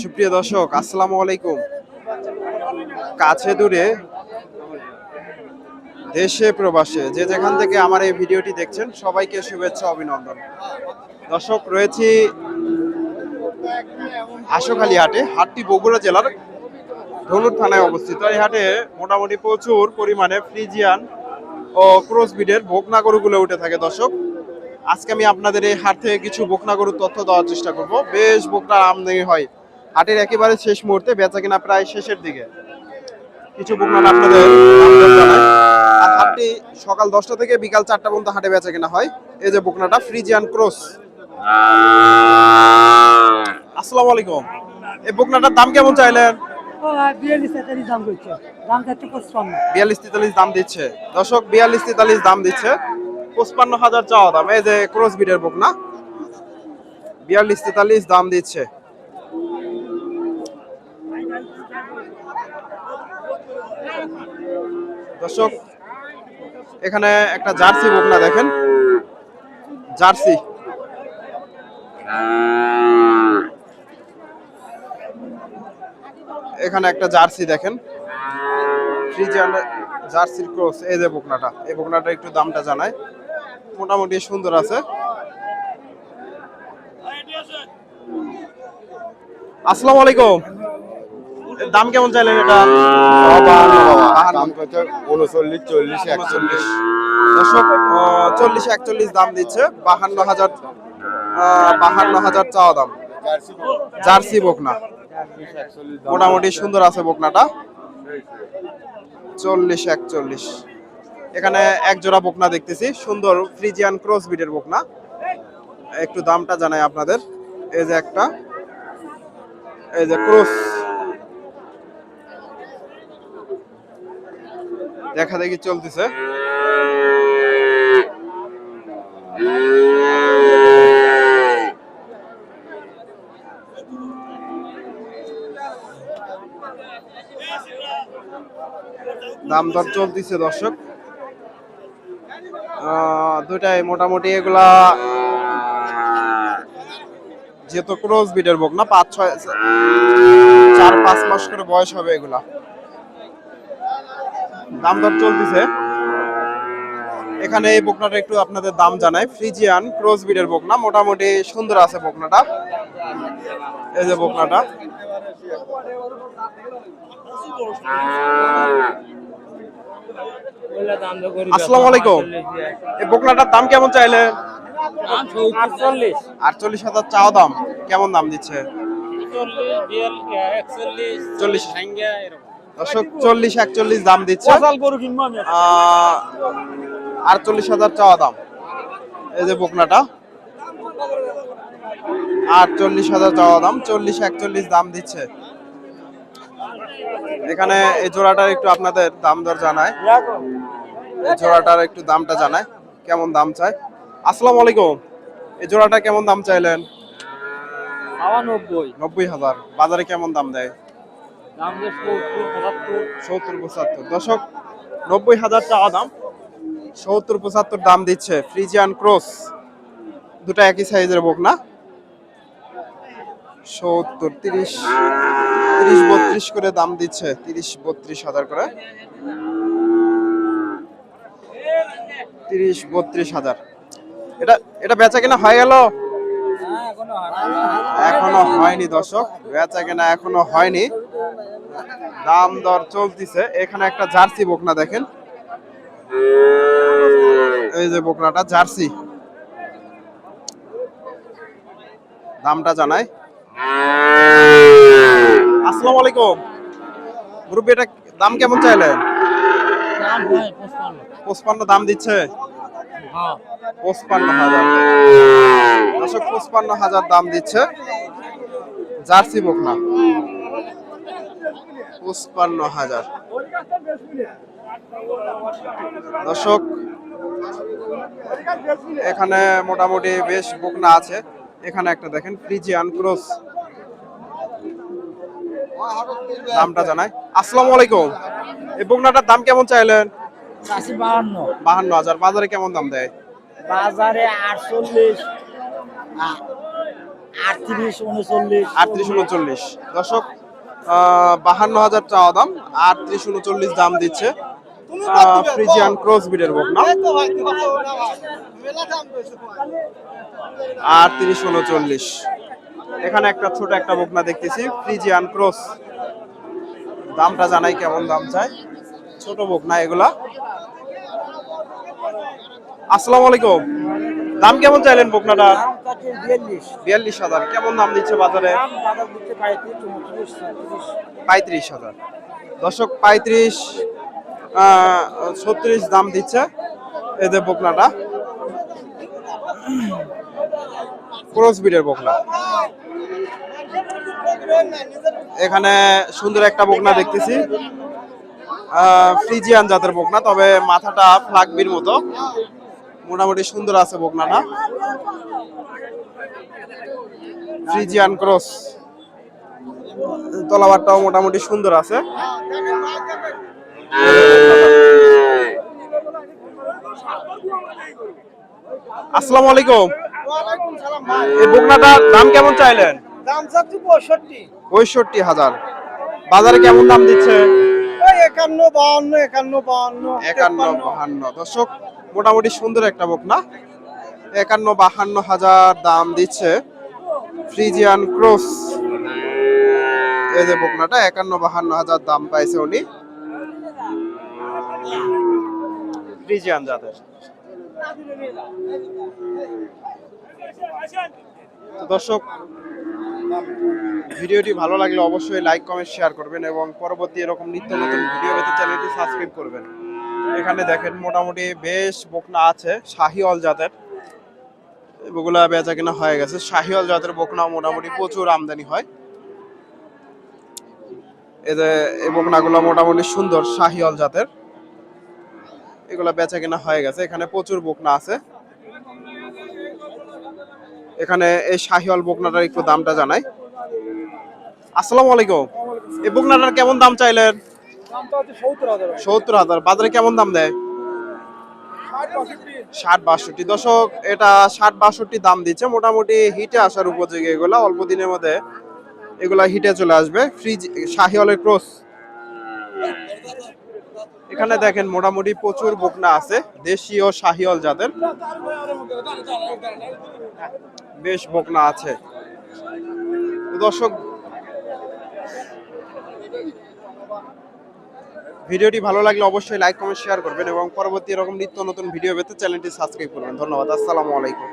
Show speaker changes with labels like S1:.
S1: সুপ্রিয় দর্শক, আসসালামু আলাইকুম। কাছে দূরে, দেশে প্রবাসে, যে যেখান থেকে আমার এই ভিডিওটি দেখছেন, সবাইকে শুভেচ্ছা, অভিনন্দন। দর্শক, রয়েছি হাসোখালী হাটে, হাটটি বগুড়া জেলার ধনুর থানায় অবস্থিত। এই হাটে মোটামুটি প্রচুর পরিমাণে ফ্রিজিয়ান ও ক্রস বিডের ভোগনা গরুগুলো উঠে থাকে দর্শক। আজকে আমি আপনাদের এই হাট থেকে কিছু বকনা গরুর তথ্য দেওয়ার চেষ্টা করব। বেশ বকনার আমদানি হয়। হাটের একেবারে শেষ মুহূর্তে বেচা কিনা প্রায় শেষের দিকে। কিছু বকনার আপনাদের হাটটি সকাল দশটা থেকে বিকাল চারটা পর্যন্ত হাটে বেচা কিনা হয়। এই যে বকনাটা ফ্রিজিয়ান ক্রস। আসসালামু আলাইকুম। এই বকনাটার দাম কেমন চাইলেন?
S2: বিয়াল্লিশ তেতাল্লিশ দাম
S1: দিচ্ছে। দর্শক বিয়াল্লিশ তেতাল্লিশ দাম দিচ্ছে। পঁচপান্ন হাজার চাওয়া দাম। এই যে ক্রস বিডের বুক না? বিয়াল্লিশ তেতাল্লিশ দাম দিচ্ছে। দর্শক এখানে একটা জার্সি বুক না দেখেন? জার্সি। এখানে একটা জার্সি দেখেন। ফ্রিজিয়ান জার্সির ক্রস এই যে বকনাটা। এই বকনাটা একটু দামটা জানায় মোটামুটি সুন্দর আছে। আসসালামু আলাইকুম। দাম কেমন চাইলেন এটা।
S3: উনচল্লিশ চল্লিশ একচল্লিশ।
S1: দর্শক চল্লিশ একচল্লিশ দাম দিচ্ছে। বাহান্ন হাজার বাহান্ন হাজার চাওয়া দাম। জার্সি বকনা। মোটামুটি সুন্দর আছে বকনাটা। চল্লিশ, একচল্লিশ। এখানে এক জোড়া বকনা দেখতেছি, সুন্দর ফ্রিজিয়ান ক্রস বিডের বকনা। একটু দামটা জানাই আপনাদের। এই যে একটা, এই যে ক্রস। দেখা দেখি চলতেছে। দাম দর চলতেছে দর্শক। দুটাই মোটামুটি এগুলা, যেহেতু ক্রস বিডের বক না, পাঁচ ছয়, চার পাঁচ মাস করে বয়স হবে এগুলা। দাম দর চলতেছে। এখানে এই বকনাটা একটু আপনাদের দাম জানাই। ফ্রিজিয়ান ক্রস বিডের বকনা মোটামুটি সুন্দর আছে বকনাটা। এই যে বকনাটা। আসসালামু আলাইকুম। এই বকনাটার দাম কেমন চাইলে?
S2: চল্লিশ
S1: আটচল্লিশ হাজার চাওয়া দাম। কেমন দাম দিচ্ছে? চল্লিশ দর্শক চল্লিশ একচল্লিশ দাম দিচ্ছে। আটচল্লিশ হাজার চাওয়া দাম। এই যে বকনাটা আটচল্লিশ হাজার চাওয়া দাম চল্লিশ একচল্লিশ দাম দিচ্ছে। এখানে এই জোড়াটার একটু আপনাদের দাম দর জানায়। এই জোড়াটার একটু দামটা জানায় কেমন দাম চায়। আসসালামু আলাইকুম। এই জোড়াটা কেমন দাম চাইলেন?
S2: নব্বই
S1: হাজার। বাজারে কেমন দাম দেয়?
S2: সত্তর পঁচাত্তর।
S1: দশক নব্বই হাজার টাকা দাম। সত্তর পঁচাত্তর দাম দিচ্ছে ফ্রিজিয়ান ক্রস। দুটো একই সাইজের বুক না সত্তর তিরিশ। তিরিশ বত্রিশ করে দাম দিচ্ছে, তিরিশ বত্রিশ হাজার করে। তিরিশ বত্রিশ হাজার। এটা এটা বেচা কিনা হয়ে গেল? এখনও হয়নি দর্শক, বেচা কেনা এখনও হয়নি। দাম দর চলতিছে। এখানে একটা জার্সি বকনা দেখেন। এই যে বকনাটা, জার্সি। দামটা জানাই। আসসালামু আলাইকুম। মুরব্বী এটা দাম কেমন চাইলেন?
S2: হয় পঁচপান্ন।
S1: দাম দিচ্ছে?
S2: হ্যাঁ।
S1: পঁচপান্ন হাজার। দশক পঁচপান্ন হাজার দাম দিচ্ছে। জার্সি বকনা পঁচপান্ন হাজার। দর্শক এখানে মোটামুটি বেশ বকনা আছে। এখানে একটা দেখেন ফ্রিজিয়ান ক্রস। দামটা জানাই। আসসালামু আলাইকুম। এই বকনাটার দাম কেমন চাইলেন?
S2: বাহান্ন।
S1: বাহান্ন হাজার। বাজারে কেমন দাম দেয়?
S2: বাজারে আটচল্লিশ আটত্রিশ উনচল্লিশ।
S1: আটত্রিশ উনচল্লিশ। দর্শক বাহান্ন হাজার চাওয়া দাম আটত্রিশ উনচল্লিশ দাম দিচ্ছে ফ্রিজিয়ান ক্রস বিডের বকনা। আটত্রিশ উনচল্লিশ। এখানে একটা ছোট একটা বকনা দেখতেছি ফ্রিজিয়ান ক্রস দামটা জানাই কেমন দাম চাই। ছোট বকনা এগুলা। আসসালামু আলাইকুম। দাম কেমন চাইলেন বকনাটা?
S2: বিয়াল্লিশ
S1: হাজার। কেমন দাম দিচ্ছে বাজারে?
S2: পঁয়ত্রিশ
S1: হাজার। দর্শক, পঁয়ত্রিশ ছত্রিশ দাম দিচ্ছে এদের বকনাটা। ক্রস বিডের বকনা। এখানে সুন্দর একটা বকনা দেখতেছি। ফ্রিজিয়ান জাতের বকনা, তবে মাথাটা ফ্লাগবির মতো। মোটামুটি সুন্দর আছে বকনাটা। Friesian cross. তলাবারটাও মোটামুটি সুন্দর আছে। আসসালামু আলাইকুম। এই বকনাটার দাম কেমন চাইলেন?
S2: দাম চাচ্ছি পঁয়ষট্টি।
S1: পঁয়ষট্টি হাজার। বাজারে কেমন দাম দিচ্ছে?
S2: ওই একান্ন বাহান্ন একান্ন বাহান্ন
S1: একান্ন বাহান্ন। দর্শক মোটামুটি সুন্দর একটা বকনা একান্ন বাহান্ন হাজার দাম দিচ্ছে ফ্রিজিয়ান ক্রস। এই যে বকনাটা একান্ন বাহান্ন হাজার দাম পাইছে উনি। ফ্রিজিয়ান জাতের। তো দর্শক ভিডিওটি ভালো লাগলে অবশ্যই লাইক কমেন্ট শেয়ার করবেন এবং পরবর্তী এরকম নিত্য নতুন ভিডিও পেতে চ্যানেলটি সাবস্ক্রাইব করবেন। এখানে দেখেন মোটামুটি বেশ বকনা আছে শাহিওয়াল জাতের। এগুলা বেচা কিনা হয়ে গেছে। শাহিওয়াল জাতের বকনা মোটামুটি প্রচুর আমদানি হয়। এদের এই বকনাগুলো মোটামুটি সুন্দর শাহিওয়াল জাতের। এগুলা বেচা কিনা হয়ে গেছে। এখানে প্রচুর বকনা আছে। এখানে এই শাহিওয়াল বকনাটার একটু দামটা জানাই। আসসালামু আলাইকুম। এই বকনাটার কেমন দাম চাইলেন?
S2: সত্তর হাজার
S1: বাজারে কেমন দাম দেয়? ষাট বাষট্টি। দশক এটা ষাট বাষট্টি দাম দিচ্ছে। মোটামুটি হিটে আসার উপযোগী এগুলা। অল্প দিনের মধ্যে এগুলা হিটে চলে আসবে। ফ্রিজ শাহিওয়ালের ক্রস। এখানে দেখেন মোটামুটি প্রচুর বকনা আছে, দেশি ও শাহিওয়াল জাতের। বেশ বকনা আছে। দর্শক, ভিডিওটি ভালো লাগলে অবশ্যই লাইক, কমেন্ট, শেয়ার করবেন এবং পরবর্তী এরকম নিত্য নতুন ভিডিও পেতে চ্যানেলটি সাবস্ক্রাইব করবেন। ধন্যবাদ, আসসালামু আলাইকুম।